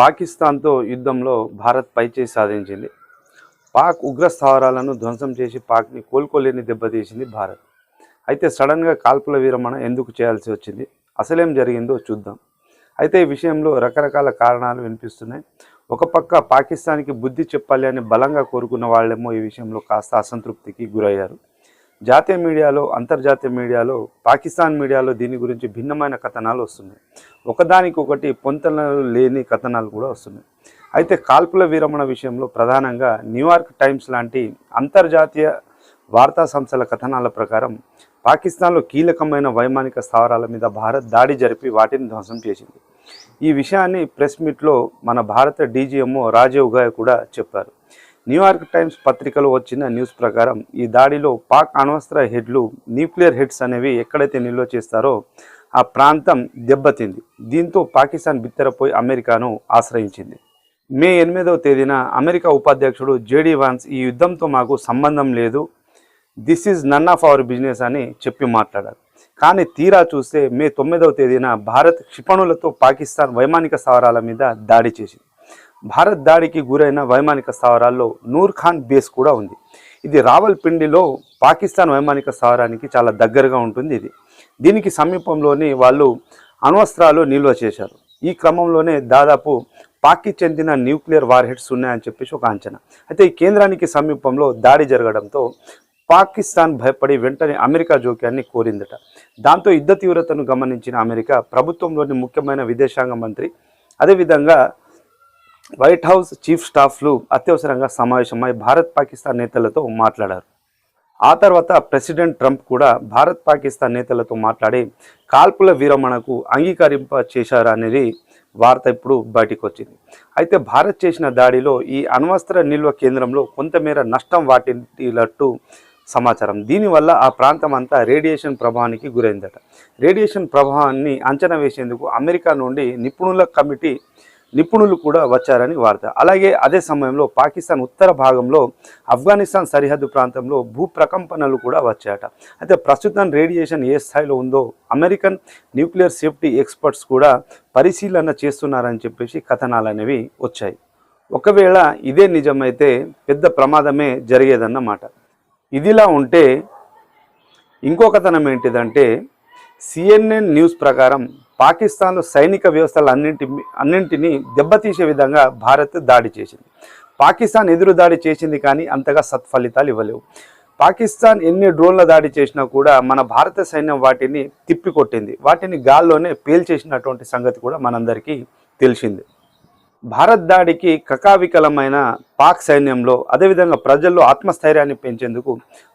పాకిస్తాన్తో యుద్ధంలో భారత్ పైచేయి సాధించింది. పాక్ ఉగ్ర స్థావరాలను ధ్వంసం చేసి పాక్ని కోలుకోలేని దెబ్బతీసింది భారత్. అయితే సడన్గా కాల్పుల విరమణ ఎందుకు చేయాల్సి వచ్చింది? అసలేం జరిగిందో చూద్దాం. అయితే ఈ విషయంలో రకరకాల కారణాలు వినిపిస్తున్నాయి. ఒక పక్క పాకిస్తాన్కి బుద్ధి చెప్పాలి అని బలంగా కోరుకున్న వాళ్ళేమో ఈ విషయంలో కాస్త అసంతృప్తికి గురయ్యారు. జాతీయ మీడియాలో అంతర్జాతీయ మీడియాలో పాకిస్తాన్ మీడియాలో దీని గురించి భిన్నమైన కథనాలు వస్తున్నాయి. ఒకదానికొకటి పొంతనలు లేని కథనాలు కూడా వస్తున్నాయి. అయితే కాల్పుల విరమణ విషయంలో ప్రధానంగా న్యూయార్క్ టైమ్స్ లాంటి అంతర్జాతీయ వార్తా సంస్థల కథనాల ప్రకారం పాకిస్తాన్లో కీలకమైన వైమానిక స్థావరాల మీద భారత్ దాడి జరిపి వాటిని ధ్వంసం చేసింది. ఈ విషయాన్ని ప్రెస్ మీట్లో మన భారత డీజీఎంఓ రాజీవ్ గాయ్ కూడా చెప్పారు. న్యూయార్క్ టైమ్స్ పత్రికలో వచ్చిన న్యూస్ ప్రకారం ఈ దాడిలో పాక్ అణ్వస్త్ర హెడ్లు న్యూక్లియర్ హెడ్స్ అనేవి ఎక్కడైతే నిల్వ చేస్తారో ఆ ప్రాంతం దెబ్బతింది. దీంతో పాకిస్తాన్ బిత్తరపోయి అమెరికాను ఆశ్రయించింది. మే ఎనిమిదవ తేదీన అమెరికా ఉపాధ్యక్షుడు జేడీ వాన్స్ ఈ యుద్ధంతో మాకు సంబంధం లేదు. This is none of our business అని చెప్పి మాట్లాడారు. కానీ తీరా చూస్తే మే తొమ్మిదవ తేదీన భారత్ క్షిపణులతో పాకిస్తాన్ వైమానిక స్థావరాల మీద దాడి చేసింది. భారత్ దాడికి గురైన వైమానిక స్థావరాల్లో నూర్ ఖాన్ బేస్ కూడా ఉంది. ఇది రావల్పిండిలో పాకిస్తాన్ వైమానిక స్థావరానికి చాలా దగ్గరగా ఉంటుంది ఇది. దీనికి సమీపంలోని వాళ్ళు అణ్వస్త్రాలు నిల్వ చేశారు. ఈ క్రమంలోనే దాదాపు పాక్కి చెందిన న్యూక్లియర్ వార్ హెడ్స్ ఉన్నాయని చెప్పేసి ఒక అంచనా. అయితే ఈ కేంద్రానికి సమీపంలో దాడి జరగడంతో పాకిస్తాన్ భయపడి వెంటనే అమెరికా జోక్యాన్ని కోరిందట. దాంతో యుద్ధ తీవ్రతను గమనించిన అమెరికా ప్రభుత్వంలోని ముఖ్యమైన విదేశాంగ మంత్రి అదేవిధంగా వైట్ హౌస్ చీఫ్ స్టాఫ్లు అత్యవసరంగా సమావేశమై భారత్ పాకిస్తాన్ నేతలతో మాట్లాడారు. ఆ తర్వాత ప్రెసిడెంట్ ట్రంప్ కూడా భారత్ పాకిస్తాన్ నేతలతో మాట్లాడి కాల్పుల విరమణకు అంగీకరింప చేశారనేది వార్త ఇప్పుడు బయటకు వచ్చింది అయితే భారత్ చేసిన దాడిలో ఈ అణ్వస్త్ర నిల్వ కేంద్రంలో కొంతమేర నష్టం వాటిల్లట్టు సమాచారం. దీనివల్ల ఆ ప్రాంతం అంతా రేడియేషన్ ప్రభావానికి గురైందట. రేడియేషన్ ప్రభావాన్ని అంచనా వేసేందుకు అమెరికా నుండి నిపుణుల కమిటీ నిపుణులు కూడా వచ్చారని వార్త. అలాగే అదే సమయంలో పాకిస్తాన్ ఉత్తర భాగంలో ఆఫ్ఘనిస్తాన్ సరిహద్దు ప్రాంతంలో భూ ప్రకంపనలు కూడా వచ్చాయట. అయితే ప్రస్తుతం రేడియేషన్ ఏ స్థాయిలో ఉందో అమెరికన్ న్యూక్లియర్ సేఫ్టీ ఎక్స్పర్ట్స్ కూడా పరిశీలన చేస్తున్నారని చెప్పేసి కథనాలు అనేవి వచ్చాయి. ఒకవేళ ఇదే నిజమైతే పెద్ద ప్రమాదమే జరిగేదన్నమాట. ఇదిలా ఉంటే ఇంకో కథనం ఏంటిదంటే సిఎన్ఎన్ న్యూస్ ప్రకారం పాకిస్తాన్లో సైనిక వ్యవస్థలు అన్నింటి అన్నింటినీ దెబ్బతీసే విధంగా భారత్ దాడి చేసింది. పాకిస్తాన్ ఎదురు దాడి చేసింది కానీ అంతగా సత్ఫలితాలు ఇవ్వలేవు. పాకిస్తాన్ ఎన్ని డ్రోన్ల దాడి చేసినా కూడా మన భారత సైన్యం వాటిని తిప్పికొట్టింది. వాటిని గాల్లోనే పేల్చేసినటువంటి సంగతి కూడా మనందరికీ తెలిసింది. భారత్ దాడికి కకావికలమైన పాక్ సైన్యంలో అదేవిధంగా ప్రజల్లో ఆత్మస్థైర్యాన్ని పెంచేందుకు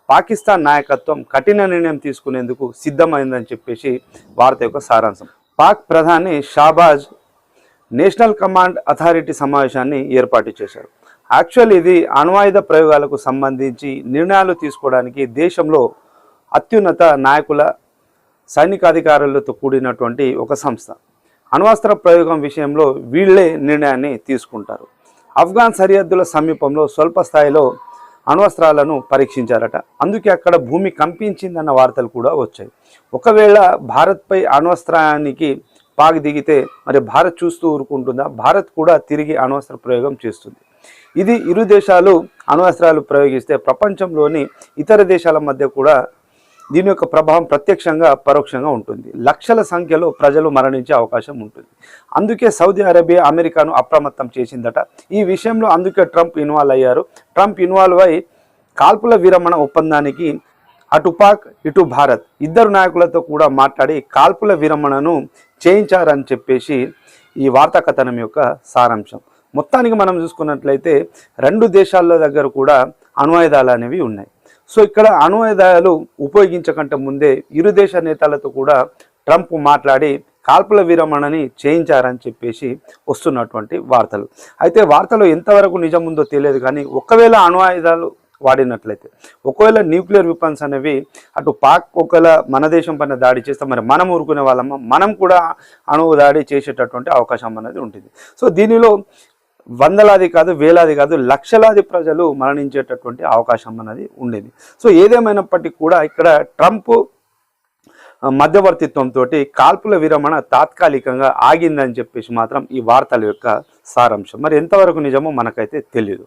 పాకిస్తాన్ నాయకత్వం కఠిన నిర్ణయం తీసుకునేందుకు సిద్ధమైందని చెప్పేసి వార్త యొక్క సారాంశం. పాక్ ప్రధాని షాబాజ్ నేషనల్ కమాండ్ అథారిటీ సమావేశాన్ని ఏర్పాటు చేశారు. యాక్చువల్ ఇది అణ్వాయుధ ప్రయోగాలకు సంబంధించి నిర్ణయాలు తీసుకోవడానికి దేశంలో అత్యున్నత నాయకుల సైనికాధికారులతో కూడినటువంటి ఒక సంస్థ. అణ్వస్త్ర ప్రయోగం విషయంలో వీళ్ళే నిర్ణయాన్ని తీసుకుంటారు. ఆఫ్ఘాన్ సరిహద్దుల సమీపంలో స్వల్ప స్థాయిలో అణ్వస్త్రాలను పరీక్షించారట. అందుకే అక్కడ భూమి కంపించిందన్న వార్తలు కూడా వచ్చాయి. ఒకవేళ భారత్పై అణ్వస్త్రానికి పాగి దిగితే మరి భారత్ చూస్తూ ఊరుకుంటుందా? భారత్ కూడా తిరిగి అణ్వస్త్ర ప్రయోగం చేస్తుంది. ఇది ఇరు దేశాలు అణ్వస్త్రాలు ప్రయోగిస్తే ప్రపంచంలోని ఇతర దేశాల మధ్య కూడా దీని యొక్క ప్రభావం ప్రత్యక్షంగా పరోక్షంగా ఉంటుంది. లక్షల సంఖ్యలో ప్రజలు మరణించే అవకాశం ఉంటుంది. అందుకే సౌదీ అరేబియా అమెరికాను అప్రమత్తం చేసిందట. ఈ విషయంలో అందుకే ట్రంప్ ఇన్వాల్వ్ అయ్యారు. ట్రంప్ ఇన్వాల్వ్ అయి కాల్పుల విరమణ ఒప్పందానికి అటు పాక్ ఇటు భారత్ ఇద్దరు నాయకులతో కూడా మాట్లాడి కాల్పుల విరమణను చేయించారని చెప్పేసి ఈ వార్తా కథనం యొక్క సారాంశం. మొత్తానికి మనం చూసుకున్నట్లయితే రెండు దేశాల దగ్గర కూడా అణ్వాయుధాలు అనేవి ఉన్నాయి. సో ఇక్కడ అణ్వాయుధాలు ఉపయోగించకంటే ముందే ఇరు దేశ నేతలతో కూడా ట్రంప్ మాట్లాడి కాల్పుల విరమణని చేయించారని చెప్పేసి వస్తున్నటువంటి వార్తలు. అయితే వార్తలు ఎంతవరకు నిజం ఉందో తెలియదు కానీ ఒకవేళ అణ్వాయుధాలు వాడినట్లయితే ఒకవేళ న్యూక్లియర్ వెపన్స్ అనేవి అటు పాక్ ఒకవేళ మన దేశం పైన దాడి చేస్తే మరి మనం ఊరుకునే వాళ్ళమా? మనం కూడా అణువు దాడి చేసేటటువంటి అవకాశం అనేది ఉంటుంది. సో దీనిలో వందలాది కాదు వేలాది కాదు లక్షలాది ప్రజలు మరణించేటటువంటి అవకాశం అనేది ఉండేది. సో ఏదేమైనప్పటికీ కూడా ఇక్కడ ట్రంప్ మధ్యవర్తిత్వంతో కాల్పుల విరమణ తాత్కాలికంగా ఆగిందని చెప్పేసి మాత్రం ఈ వార్తల యొక్క సారాంశం. మరి ఎంతవరకు నిజమో మనకైతే తెలియదు